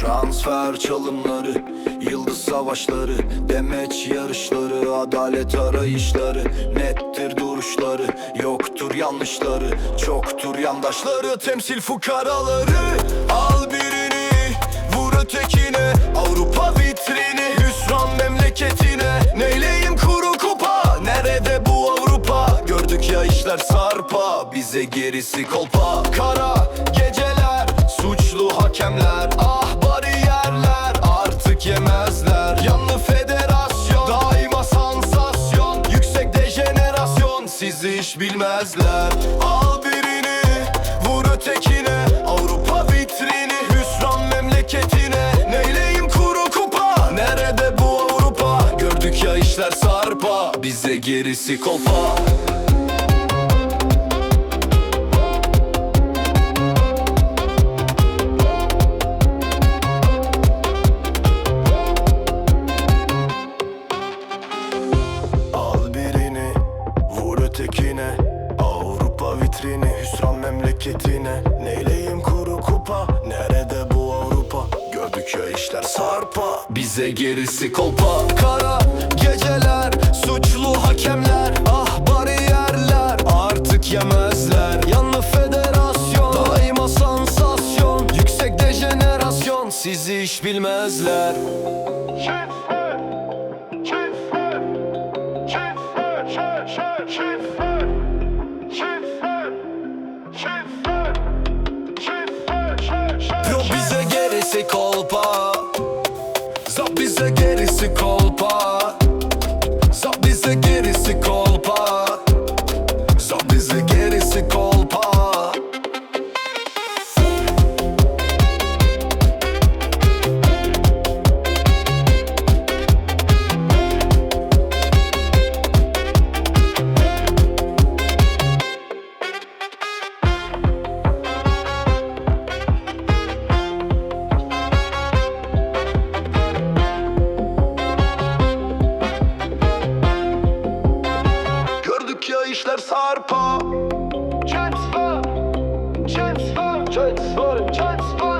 Transfer çalımları, yıldız savaşları, demeç yarışları, adalet arayışları, nettir duruşları, yoktur yanlışları, çoktur yandaşları, temsil fukaraları. İşler sarpa Bize gerisi kolpa. Kara geceler Suçlu hakemler Ah bariyerler Artık yemezler. Yanlı federasyon Daima sansasyon Yüksek dejenerasyon Sizi hiç bilmezler. Al birini Vur ötekine Avrupa vitrini Hüsran memleketine. Neyleyim kuru kupa? Nerede bu Avrupa? Gördük ya işler sarpa Bize gerisi kolpa ötekine. Avrupa vitrini, hüsran memleketine. Neyleyim kuru kupa, nerede bu Avrupa? Gördük ya işler sarpa, bize gerisi kolpa. Kara geceler, suçlu hakemler Ah bariyerler, artık yemezler. Yanlı federasyon, daima sansasyon Yüksek dejenerasyon, sizi hiç bilmezler. Yo işler sarpa. James Bond James Bond James Bond James Bond